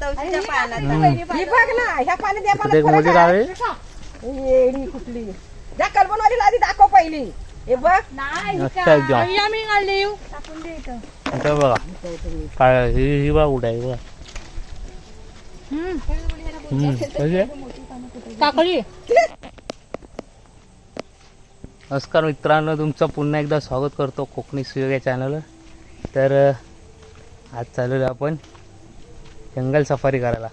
तवशीच्या पानात ही बघ ना ह्या पाण्यात या तिथे एक पाण्यात मोठी फरक लावली आहे. येडी कुठली? त्या कल्पनवालीला आधी दाखव पहिली. हे बघ. अच्छा एकदम आता बघा. काय ही ही बघा कुठे आहे? बघा. हम्म, कशी आहे? काकडी. नमस्कार मित्रांनो तुमचं पुन्हा एकदा स्वागत करतो कोकणी सुयोग या चॅनलवर तर अह, आज चाललेलो आपण जंगल सफारी करायला.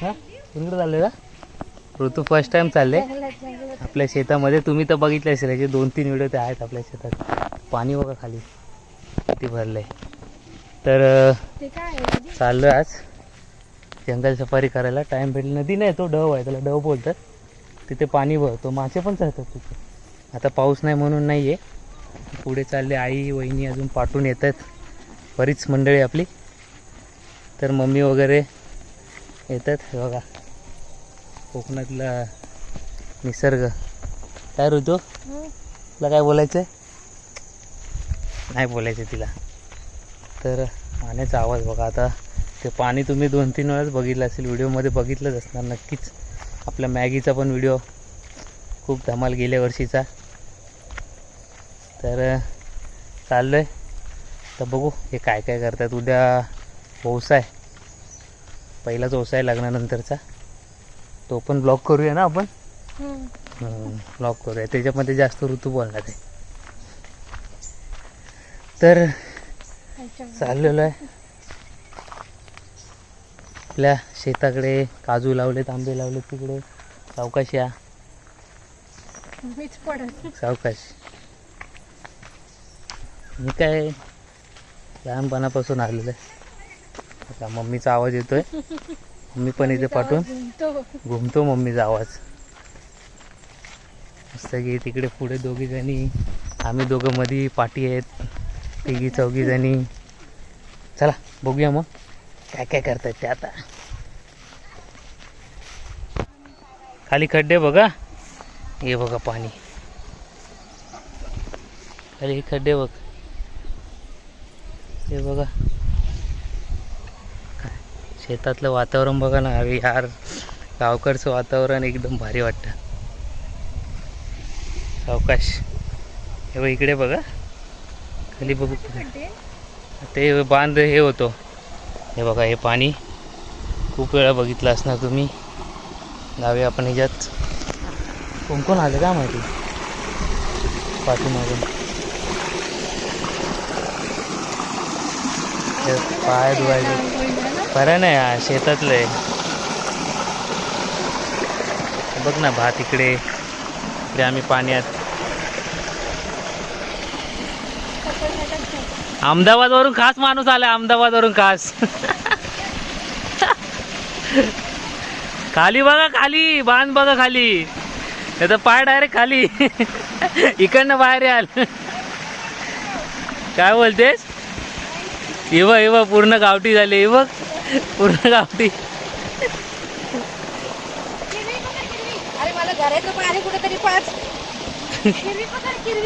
हां? कुणीकडे चालले का? ऋतू फर्स्ट टाइम चालले. आपल्या शेतामध्ये तुम्ही तर बघितले असेल याचे दोन तीन व्हिडिओ ते आहेत आपल्या शेतात. पाणी बघा खाली. ते भरलं आहे तर अह, चाललो आज. जंगल सफारी करायला. टाईम भेटला. नदी नाही तो डव आहे. त्याला डव बोलतात. तिथे पाणी भरतो मासे पण चालतात तिथे. आता पाऊस नाही म्हणून नाही आहे पुढे चालले आई वहिनी अजून पाठवून येतात बरीच मंडळी आपली. तर मम्मी वगैरे येतात. हे बघा कोकणातला निसर्ग. काय ऋतू? तुला काय बोलायचं आहे नाही बोलायचं तिला. तर पाण्याचा आवाज बघा आता. ते पाणी तुम्ही दोन तीन वेळाच बघितलं असेल व्हिडिओमध्ये बघितलंच असणार नक्कीच. आपल्या मॅगीचा पण व्हिडिओ खूप धमाल गेल्या वर्षीचा. तर चाललो आहे तर बघू हे काय काय करतात. उद्या व्यवसाय पहिलाच व्यवसाय लग्नानंतरचा तो पण ब्लॉक करूया ना आपण? ब्लॉक करूया. त्याच्यामध्ये जास्त ऋतू बोलणार आहे. तर चाललेलो आहे. आपल्या शेताकडे काजू लावलेत आंबे लावलेत तिकडे. सावकाश या. सावकाश. मी काय लहानपणापासून आलेलं आहे. आता मम्मीचा आवाज येतोय. मम्मी पण इथे पाठवून. घुमतो. मम्मीचा आवाज. मस्त की तिकडे पुढे दोघी जणी. आम्ही दोघं मधी पाठी आहेत. तिघी चौघी जणी. चला बघूया मग. काय काय करतायत ते आता. खाली खड्डे बघा. हे बघा पाणी. खाली हे खड्डे बघ. हे बघा. शेतातलं वातावरण बघा ना अरे यार. गावकडचं वातावरण एकदम भारी वाटतं. सावकाश. हे बघ इकडे बघा. खाली बघू ते बांध हे होतो. हे बघा हे पाणी. खूप वेळा बघितलं असणार तुम्ही. गावी आपण ह्याच्यात. कोण कोण आले काय माहिती? पाठीमागून पाय धुवायचे. खरं नाही हा शेतातलं आहे. बघ ना भात इकडे इकडे आम्ही पाण्यात. अहमदाबादवरून खास माणूस आला अहमदाबादवरून खास. खाली बघा खाली बांध बघा खाली. नाही तर पाय डायरेक्ट खाली. इकडनं बाहेर याल. काय बोलतेस? इव इव पूर्ण गावठी झाली इव. पूर्ण गावठी. अरे मला पाणी कुठेतरी पाच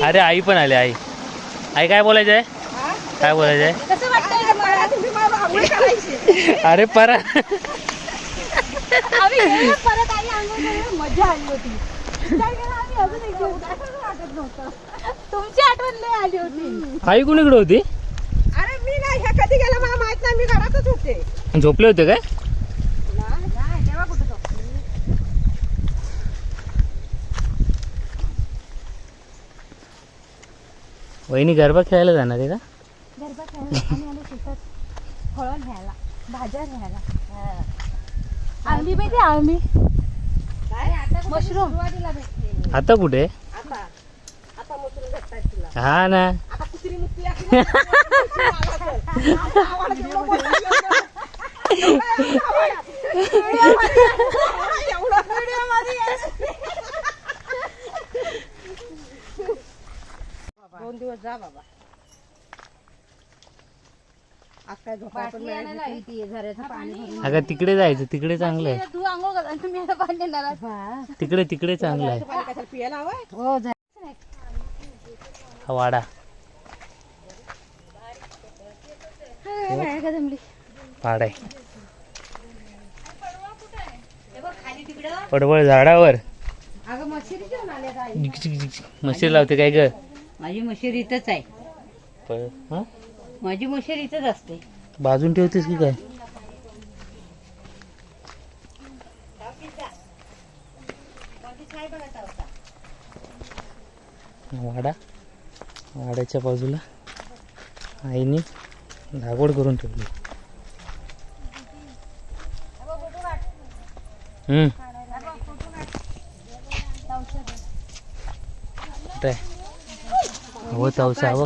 अरे आई पण आली आई. आई काय बोलायचं आहे काय बोलायचं आहे कसं वाटतंय मला? तुम्ही मला आंघोळ करायची. अरे परा आम्ही गेलो परत करायला मजा आली होती. काय केलं आम्ही? अजून एक दिवस. आठवण वाटत नव्हतं तुमची आठवण लय आली होती. आई कुणीकडे होती? अरे मी नाही. कधी गेला मला माहीत नाही. मी घरातच होते. झोपले होते काय? वहिनी गरबा खेळायला जाणार आहे का? गरबा खेळायला शेतात फळं घ्यायला भाज्या घ्यायला आंबी माहिती आंबी? काय आता कुठं? मशरूम आता कुठे हा ना. दोन दिवस जा बाबा. आज काय झोपाय पण मिळाली पाणी अगं तिकडे जायचं तिकडे चांगलं आहे. तू आंघोळ आणि तुम्ही आता पाणी देणार आहात. तिकडे तिकडे चांगलं आहे. पाणी कशाला पियाला हवंय हो जा. हा वाडा. बाहेर का जमली? पाड. आहे पडवळ झाडावर. मशीर लावते काय ग? माझी मशीर इथंच आहे. माझी मशीर इथंच असते. बाजून ठेवतेस की काय? वाडा. वाड्याच्या बाजूला आईने लागवड करून ठेवली. हो तवसा हो.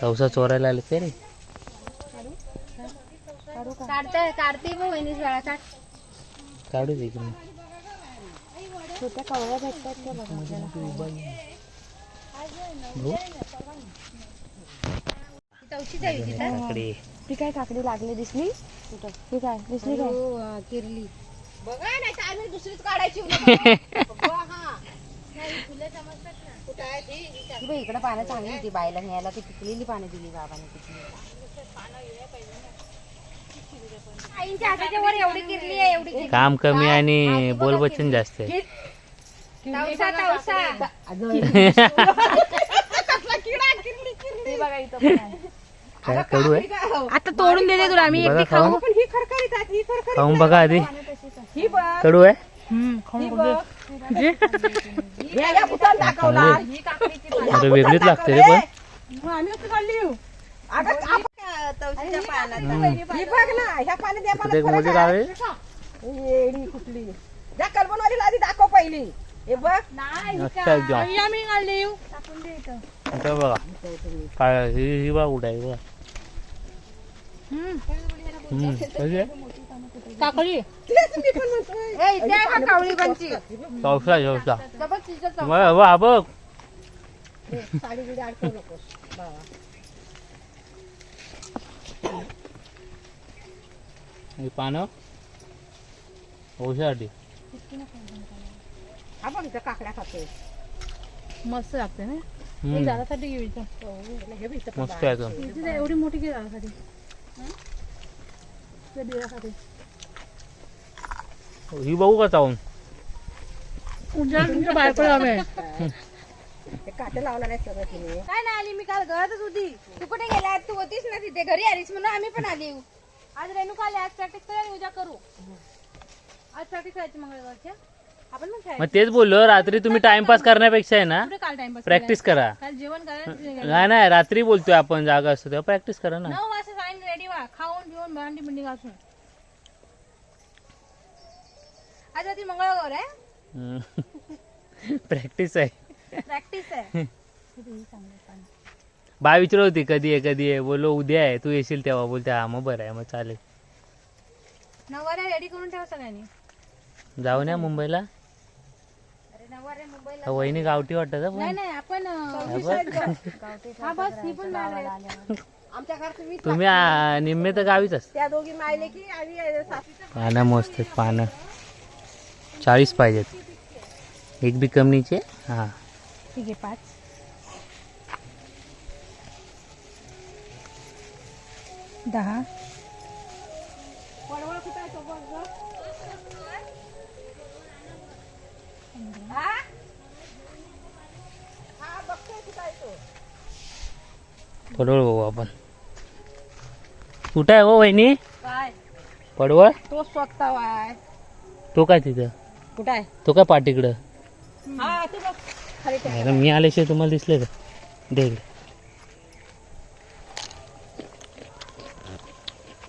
तवसा चोरायला आले ते रे. काढते काढते शाळा काढ. दे इकडून छोट्या कवळ्या भेटतात त्या बघा. हो? तवशीच आहे ती? काकडे. ती काय काकडी लागली दिसली? कुठं? ती काय? दिसली काय? किरली. बघा नाही तर आम्ही दुसरीच काढायची इकडे पानं चांगली होती बायला न्यायला ती पिकलेली पानं दिली बाबाने पिकलेली आईच्या हाताच्या वर एवढी किरली आहे एवढी किरली. काम कमी आणि बोलबच्चन जास्त आहे. तवसा तवसा. ते बघा इथं पण आहे. काय कडू आहे? आता तोडून देते तुला आम्ही खाऊन. पण ही खरखरीत आहे ही खरखरीत खाऊन बघा आधी. ही बघ. कडू आहे? ही बघ. या या भूताला दाखवला चांगली अरे वेगळीच लागते रे पण. मग आम्ही हो? अगं आप- ही बघ ना ह्या पाण्यात या कुठे पाण्यात मध्ये फरक लावे? आहे. येडी कुठली. ज्या कल्पनवालीला आधी दाखव पहिली. हे बघ. अच्छा एकदम आम्ही काढले येऊ टाकून दे इथं. आता बघा. काय ही ही बघा कुठे आहे? काकडी. तेच मी पण म्हणतोय कावळी पंची चौसा चौसा बघ बघ, बघ साडी बिडी अडकवू नकोस बाबा ही पानं. औषधासाठी. हा बघ इथं काकड्या खातोय. मस्त लागते ना? झाडासाठी घेऊ हे बघ इथं मस्त आहे एकदम इथे एवढी मोठी घे झाडासाठी त्या बियासाठी ही बघू का चावून उद्या तुमच्या बायको आम्ही ते काटे लावणार आहे सगळं तिने काय नाही आली मी काल घरातच होती. तू कुठे गेला? तू होतीस ना तिथे. घरी आलीस म्हणून आम्ही पण आली. आज रेणुका आली. आज प्रॅक्टिस करू आणि उद्या करू. आज प्रॅक्टिस करायची मंगळवारच्या. आपण पण खेळायचं. मग तेच बोललो रात्री तुम्ही टाइमपास करण्यापेक्षा आहे ना? कुठे काल टाइमपास प्रॅक्टिस करा. काल जेवण करायचं नाही नाही रात्री बोलतोय आपण जागा असतो तेव्हा प्रॅक्टिस करा ना. नऊ वाजता व्हा खाऊन पिऊन भांडी बिंडी घासून. आज ती मंगळवार आहे. प्रॅक्टिस आहे. प्रॅक्टिस आहे. बा विचारत होती कधी आहे कधी आहे? बोलो उद्या आहे. तू येशील तेव्हा. बोलते हा मग बरं आहे मग चालेल. नववाऱ्या रेडी करून ठेव सगळ्यांनी. जाऊन या मुंबईला? हा, वहिनी गावठी वाटत नाही नाही आपण अं, हा बस ही पण बाहेर आहे. आमच्या तुम्ही तुम्ही आ, निम्मे तर गावीच असता. त्या दोघी मायले की आम्ही अं, सासूचं पानं मस्त आहेत पानं. चाळीस पाहिजेत. एक बी कमीचे हां. ठीक आहे पाच. दहा. पडवळ कुठं आहे तो बघ गं. हा? हा, बघतोय कुठं आहे तो. पडवळ बघू आपण. कुठं आहे हो वहिनी? काय? पडवळ? तो स्वतः आहे. तो काय तिथं? कुठं आहे? तो काय पाठीकडं? हा तू बघ. खाली मी आल्याशिवाय तुम्हाला दिसले का? दे इकडे.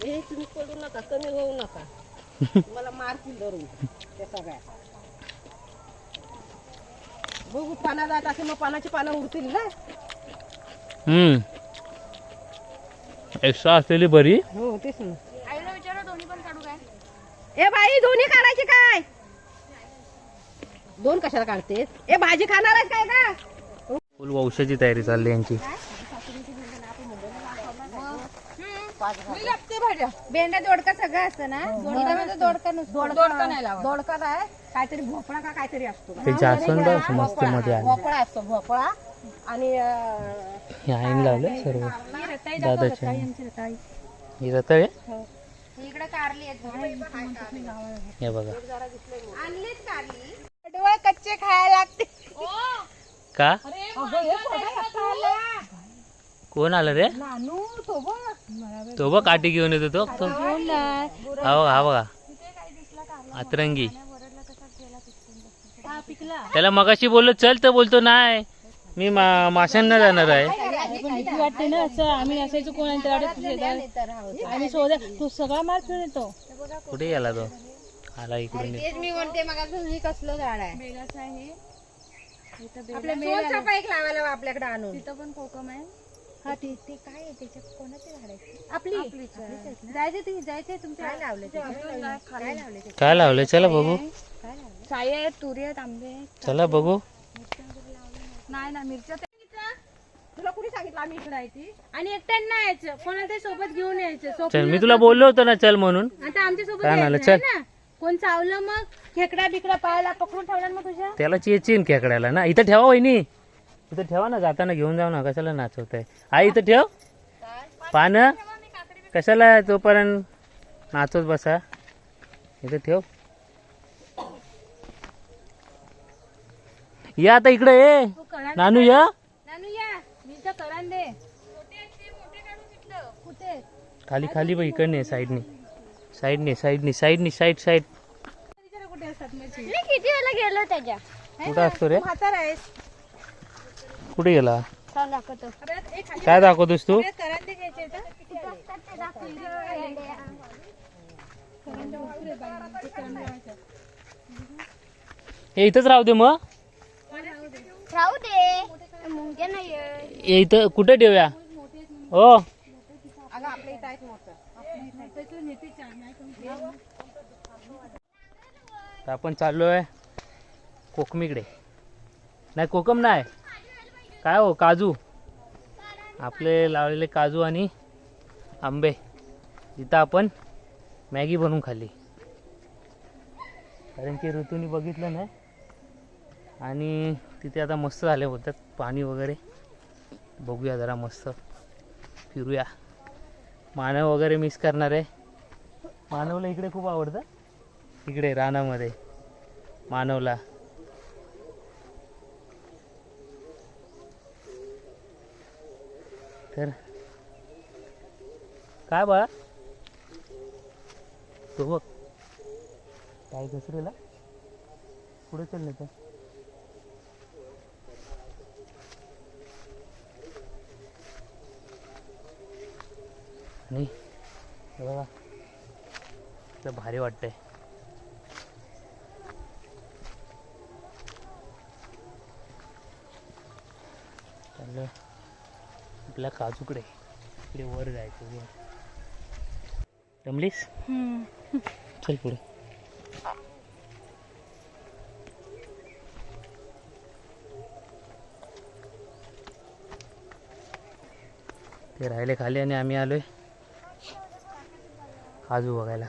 हे तुम्ही पडू नका कमी होऊ नका. मला मारतील धरून सगळ्या. बघू पाना जात असेल मग पानाची पानं उडतील ना? हम्म. एक्स्ट्रा असलेली बरी? हो तेच ना. आईला विचारा दोन्ही पण काढू काय? ए बाई दोन्ही काढायचे काय? दोन कशाला काढतेस? ए भाजी खाणार आहेस काय का फुल वंशाची तयारी चालली यांची. मी लागते भाज्या. भेंड्या दोडका सगळं असतं ना? दोडका म्हणजे दोडका नुसतं. दोडका नाही लावत. दोडका नाही काहीतरी भोपळा का काहीतरी असतो. ते जास्वंद मस्त मध्ये आले भोपळा असतो भोपळा. आणि हे आईन लावलं सर्व. ही रताळी दादाच्या रताळी. ही रताळे? इकडे कारली आहेत हे बघा. आणलीच कारली. डोळे कच्चे खायला लागते. का? हे. कोण आलं रे? नानू तो बघ. काठी घेऊन येतो तो. तो हा बघा. हा बघा अतरंगी. हा पिकला. त्याला मगाशी बोललो चल तर बोलतो नाही. मी मा- माशांना जाणार आहे. भीती वाटते ना असं आम्ही असायचो शोधा तू सगळा माल फिरून येतो कुठे गेला तो? आला इकडून. तेच मी म्हणते मग ही कसलं झाड आहे? आपल्या एक लावायला आपल्याकडे आणून. तिथं पण कोकम आहे. हा ते ते काय आहे? त्याच्यात कोणाचे झाड आहे? आपली. जायचे ते जायचे तुमच्या काय लावले ते? काय लावले? ते? काय लावलं? चला बघू. साई आहेत तुरी आहेत आंबे आहेत. चला बघू. नाही ना मिरच्या तुला कुणी सांगितलं आम्ही इकडे आहे ती? आणि एकट्यानं नाही यायचं. कोणाला तरी सोबत घेऊन यायचं. चल मी तुला बोललो होतो ना चल म्हणून. आता आमच्यासोबत काय झालं यायचं चल. नाही ना? कोण चावलं मग? खेकडा बिकडा पायाला पकडून ठेवला ना मग तुझ्या? त्याला चेचीन खेकड्याला ना. इथं ठेवा वहिनी. इथं ठेवा ना जाताना घेऊन जाऊ ना. कशाला नाचवताय? आई इथं ठेव. पानं. कशाला तोपर्यंत नाचवत बसा? इथं ठेव. या आता इकडे ये. नानू या. नानू या. मिरच्या करान दे. कुठे खाली खाली बघ इकडने साईडने. साईडने साईडने साईडने साईड साईड. किती वेळा गेलो त्याच्या? कुठं असतो रे? म्हातार आहेस. कुठे गेला? काय दाखवतोस तू? करांदे तर हे इथंच राहू दे मग राहू दे मुंग्या नाही हे इथं कुठे ठेवूया? हो. आपण चाललो आहे कोकमीकडे. नाही कोकम नाही. काय हो काजू? आपले लावलेले काजू आणि आंबे. इथं आपण मॅगी बनवून खाल्ली. कारण की ऋतूनी बघितलं नाही. आणि तिथे आता मस्त झाले होतात पाणी वगैरे. बघूया जरा मस्त. फिरूया. मानव वगैरे मिस करणार आहे. मानवला इकडे खूप आवडतं. इकडे रानामध्ये. मानवला. तर काय बाळा? तो बघ. काय घसरेला? पुढे चल नाही तर. आणि बघा. इथं भारी वाटतंय. चाललं. आपल्या काजूकडे. इकडे वर जायचं वर. जमलीस चल पुढे. ते राहिले खाली आणि आम्ही आलोय. काजू बघायला.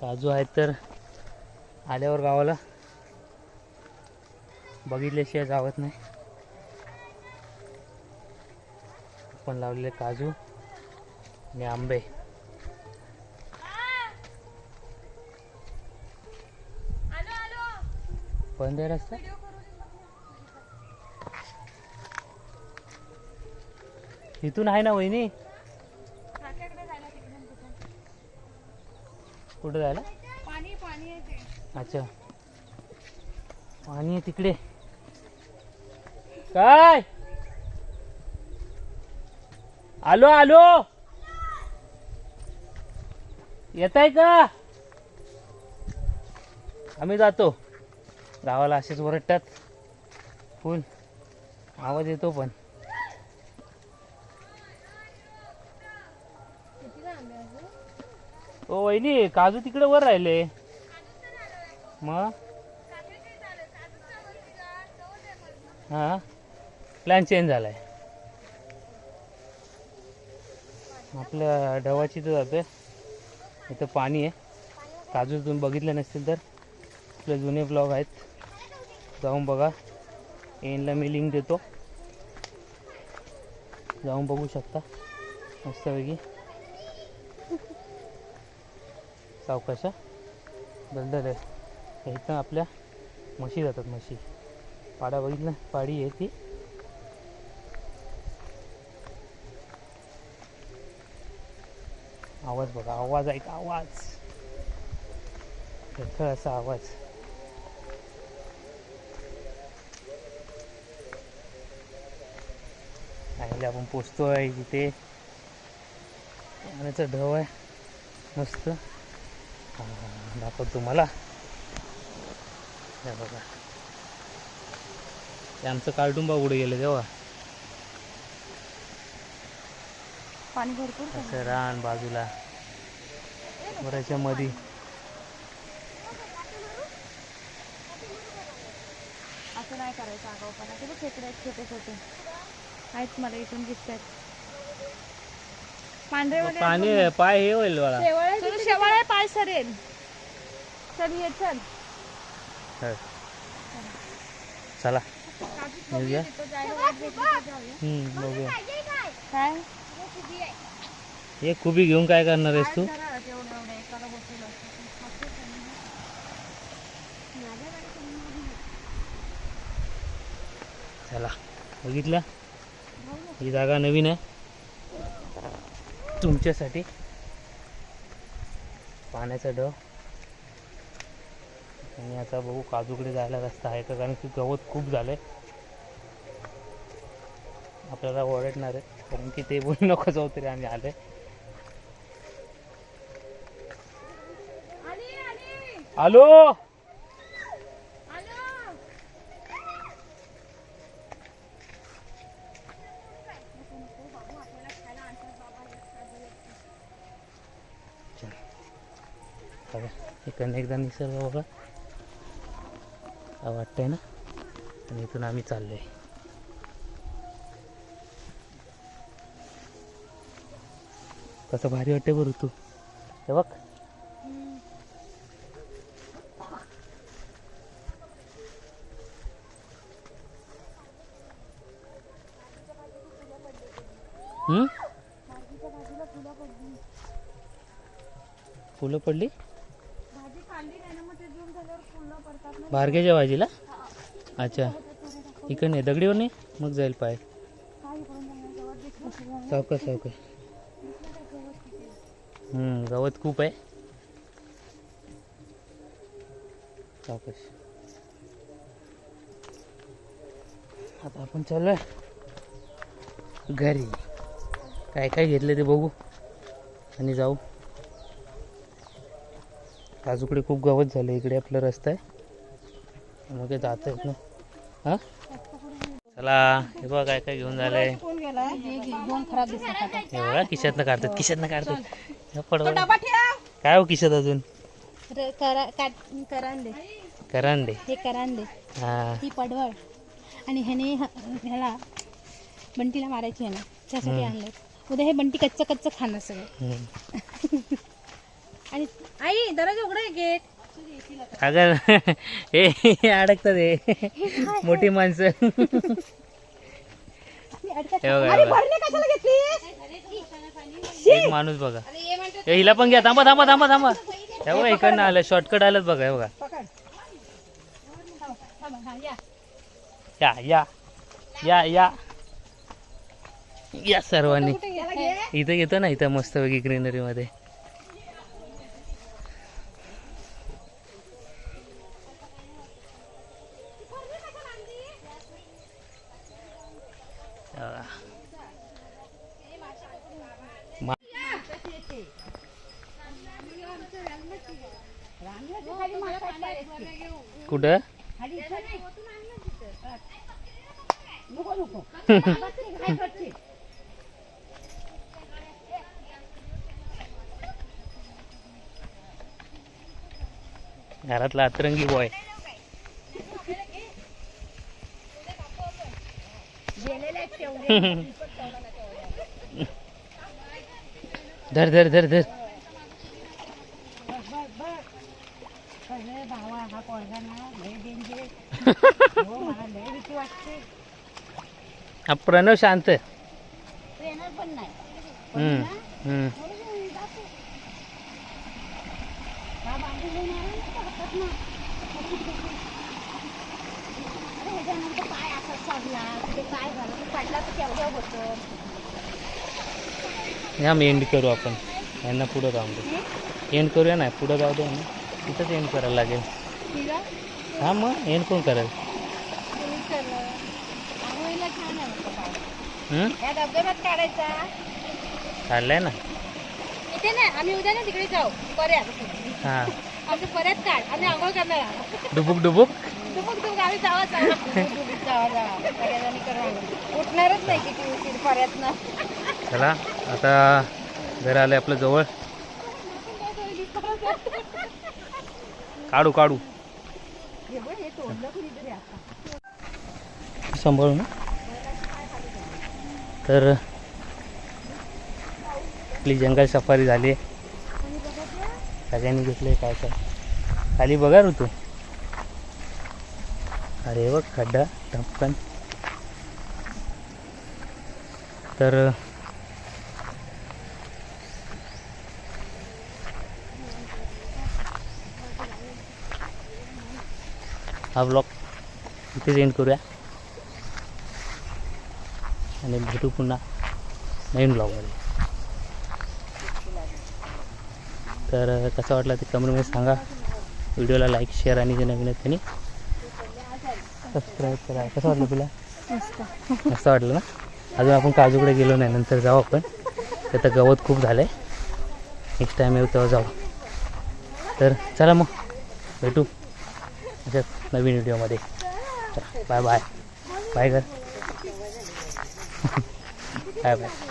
काजू आहेत तर आल्यावर गावाला. बघितल्याशिवाय जावत नाही. आपण लावलेले काजू आणि आंबे. बंद आहे रस्ता. इथून आहे ना वहिनी? कुठं जायला? पाणी पाणी आहे ते. अच्छा. पाणी आहे तिकडे. काय? आलो आलो. येत आहे का? आम्ही जातो. गावाला असेच ओरडतात. फुल. आवाज येतो पण. वहिनी काजू तिकडे वर राहिले. मग हा? प्लॅन चेंज झालाय. आपल्या डवाची तर जाते इथं पाणी आहे. काजू तुम्ही बघितले नसतील तर. आपले जुने ब्लॉग आहेत. जाऊन बघा. एनला मी लिंक देतो. जाऊन बघू शकता. मस्तपैकी. सावकाशा दलदल आहे इथं आपल्या म्हशी जातात म्हशी. पाडा बघितलं पाडी आहे ती. आवाज बघा आवाज ऐक आवाज. खळखळ असा आवाज. आणि आपण पोचतोय तिथे पाण्याचा ढव आहे मस्त. दाखवतो तुम्हाला. हे बघा. ते आमचं कार्टून उडे गेलं तेव्हा. पाणी भरपूर असं रान बाजूला. बऱ्याच्या मध्ये असं नाही करायचं आगाऊपणा. खेकडे आहेत छोटे छोटे आहेत मला इथून दिसत आहेत पांढरे वगैरे पाणी पाय हे होईल मला शेवाळ पाय सरेल. चल ये चल. हं. चला. हम्म, बघूया. काय? हे खुबी घेऊन काय करणार आहेस तू? करा तेवढं एवढं एकाला बसवलं असतं. चला. बघितलं? ही जागा नवीन आहे. तुमच्यासाठी. पाण्याचा डव आणि आता बघू काजूकडे जायला रस्ता आहे का? कारण की गवत खूप झालंय. आपल्याला ओरडणार आहे कारण की ते बोलू नको जाऊ तरी आम्ही आलोय. आलो बघा इकडनं एकदा निसर्ग बघा. का वाटतंय ना? आणि इथून आम्ही चाललोय. कसं भारी वाटतंय बरं तू. हे बघ. हम्म? फुलं पडली? भारग्याच्या भाजीला अच्छा. इकडे नाही दगडीवर नाही? मग जाईल पाय. सावकाश सावकाश हम्म गवत खूप आहे. सावकाश आता आपण चालूय घरी. काय काय घेतलं ते बघू आणि जाऊ. काजूकडे खूप गवत झालं इकडे आपला रस्ता आहे. मग जात येत ना. हा? चला हे बघा काय काय घेऊन झालंय. हे बघा खिशातनं काढतात खिशातनं काढतात. काय हो खिशात अजून? करांदे. करांडे हे करांदे. हा. पडवळ. आणि ह्याने ह्याला बंटीला मारायची आहे ना. त्यासाठी आणलं उद्या हे बंटी कच्चं कच्चं खाणार सगळं. आणि आई दरवाजा उघडा गेट अगं हे अडकतात हे मोठी माणसं. एक माणूस बघा. हिला पण घ्या. थांबा थांबा थांबा थांबा. हे बघा इकडनं आलं. शॉर्टकट आलंच बघा हे बघा. या. या या. या या. सर्वांनी. इथं येतो ना इथं मस्त वेगळी कुठं? घरातला अतरंगी बॉय धर धर धर धर. हा प्रणव शांत आहे. हम्म, ना, हम्म. मी एंड करू आपण. यांना पुढं जाऊन दे. एंड करूया ना पुढं जाऊ दे ना. तिथंच एंड करायला लागेल. हा मग एंड कोण करेल? हं? या धबधब्यात काढायचा. काढलाय ना. इथे नाही आम्ही उद्या ना तिकडे जाऊ. पर्यात हां. आमचं पर्यात काढ. आम्ही आंघोळ करणार आहोत. डुबुक डुबुक? दुमुक दुमुक आम्ही जावा जावा जावा जावा पर्याजाने करू आंघोळ उठणारच नाही किती उशीर पर्यातनं चला आता घर आलं आपलं जवळ. काढू काढू. सांभाळू ना. तर आपली जंगल सफारी झाली. सगळ्यांनी घेतले काय काय. खाली बघा ऋतू. अरे बघ खड्डा टपकन तर हा ब्लॉग इथेच एंड करूया. आणि भेटू पुन्हा नवीन ब्लॉगमध्ये तर कसं वाटलं ते कमेंटमध्ये सांगा. व्हिडिओला लाईक शेअर आणि जे नवीन आहेत त्यांनी सबस्क्राईब करा. कसं वाटलं तुला? मस्त वाटलं ना? अजून आपण काजूकडे गेलो नाही नंतर जाऊ आपण. तर गवत खूप झालं आहे नेक्स्ट टाईम येऊ तेव्हा जाऊ. तर चला मग भेटू अशाच नवीन व्हिडिओमध्ये चला बाय बाय बाय कर बाय बाय